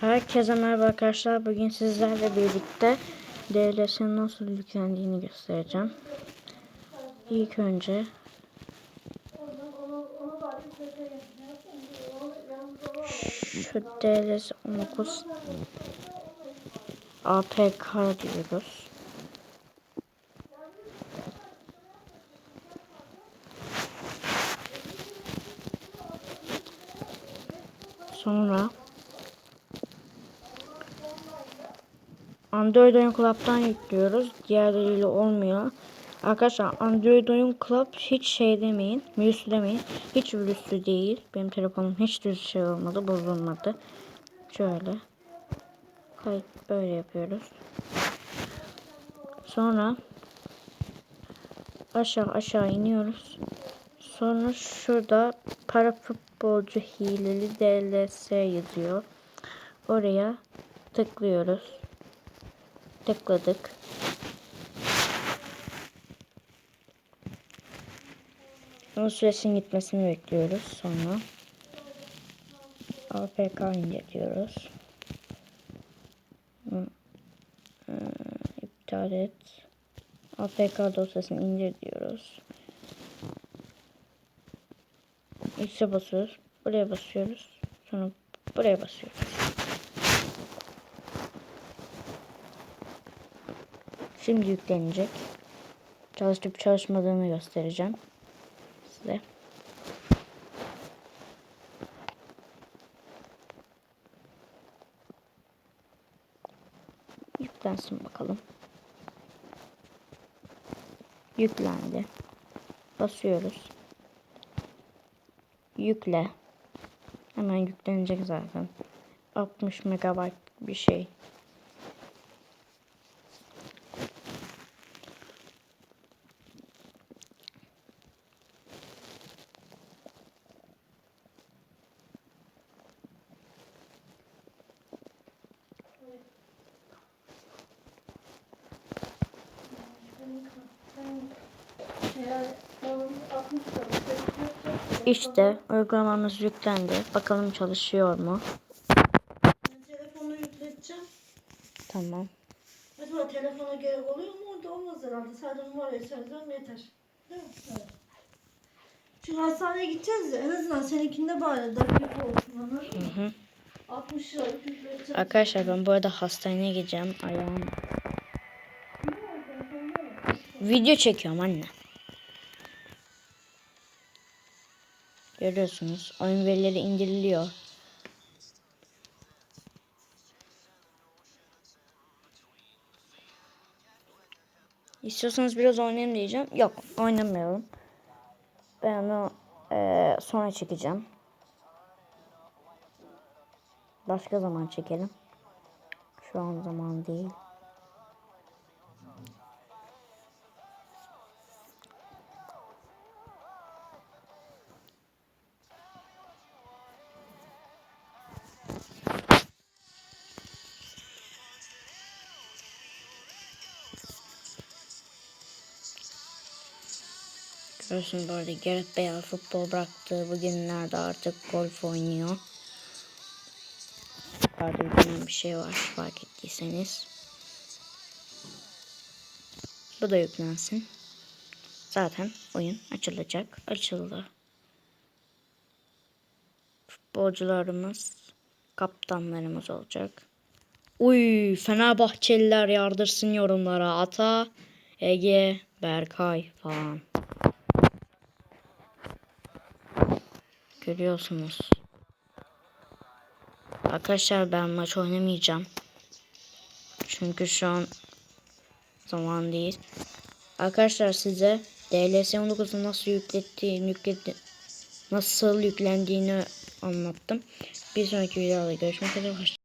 Herkese merhaba arkadaşlar. Bugün sizlerle birlikte DLS'nin nasıl yüklendiğini göstereceğim. İlk önce şu DLS 19 APK diyoruz. Sonra Android Oyun Club'dan yüklüyoruz. Diğerleriyle olmuyor. Arkadaşlar Android Oyun Club hiç şey demeyin. Virüslü demeyin. Hiç virüslü değil. Benim telefonum hiç düz şey olmadı. Bozulmadı. Şöyle. Kayıt böyle yapıyoruz. Sonra aşağı aşağı iniyoruz. Sonra şurada para futbolcu hileli DLS yazıyor. Oraya tıklıyoruz. Tıkladık. Onun süresinin gitmesini bekliyoruz. Sonra APK indiriyoruz. Hı. Ee, iptal et. APK dosyasını indir diyoruz. X'e basıyoruz. Buraya basıyoruz. Sonra buraya basıyoruz. Şimdi yüklenecek. Çalışıp çalışmadığını göstereceğim size. Yüklensin bakalım. Yüklendi. Basıyoruz. Yükle. Hemen yüklenecek zaten. 60 megabayt bir şey. İşte uygulamamız yüklendi. Bakalım çalışıyor mu? Telefonu yükleteceğim. Tamam. Acaba telefona gerek oluyor mu? Orada olmaz herhalde. Sadece numarayı söylesem yeter. Değil mi? Evet. Çünkü hastaneye gideceğiz ya. En azından seninkinde bari dakika olsun anladın mı? Hı hı. 60 liralık yükleteceğim. Arkadaşlar ben bu arada hastaneye gideceğim. Ayağım. Video çekiyorum anne. Görüyorsunuz. Oyun verileri indiriliyor. İstiyorsanız biraz oynayayım diyeceğim. Yok oynamayalım. Ben onu eee, sonra çekeceğim. Başka zaman çekelim. Şu an zaman değil. Görüyorsun arada Gareth Bale futbol bıraktı. Bugünlerde artık golf oynuyor. Yukarıda yüklenen bir şey var fark ettiyseniz. Bu da yüklensin. Zaten oyun açılacak. Açıldı. Futbolcularımız, kaptanlarımız olacak. Uy, Fenerbahçeliler yardırsın yorumlara. Ata, Ege, Berkay falan. Görüyorsunuz. Arkadaşlar ben maç oynamayacağım. Çünkü şu an zaman değil. Arkadaşlar size DLS 19'u nasıl yüklettiğini yükletti nasıl yüklendiğini anlattım. Bir sonraki videoda görüşmek üzere.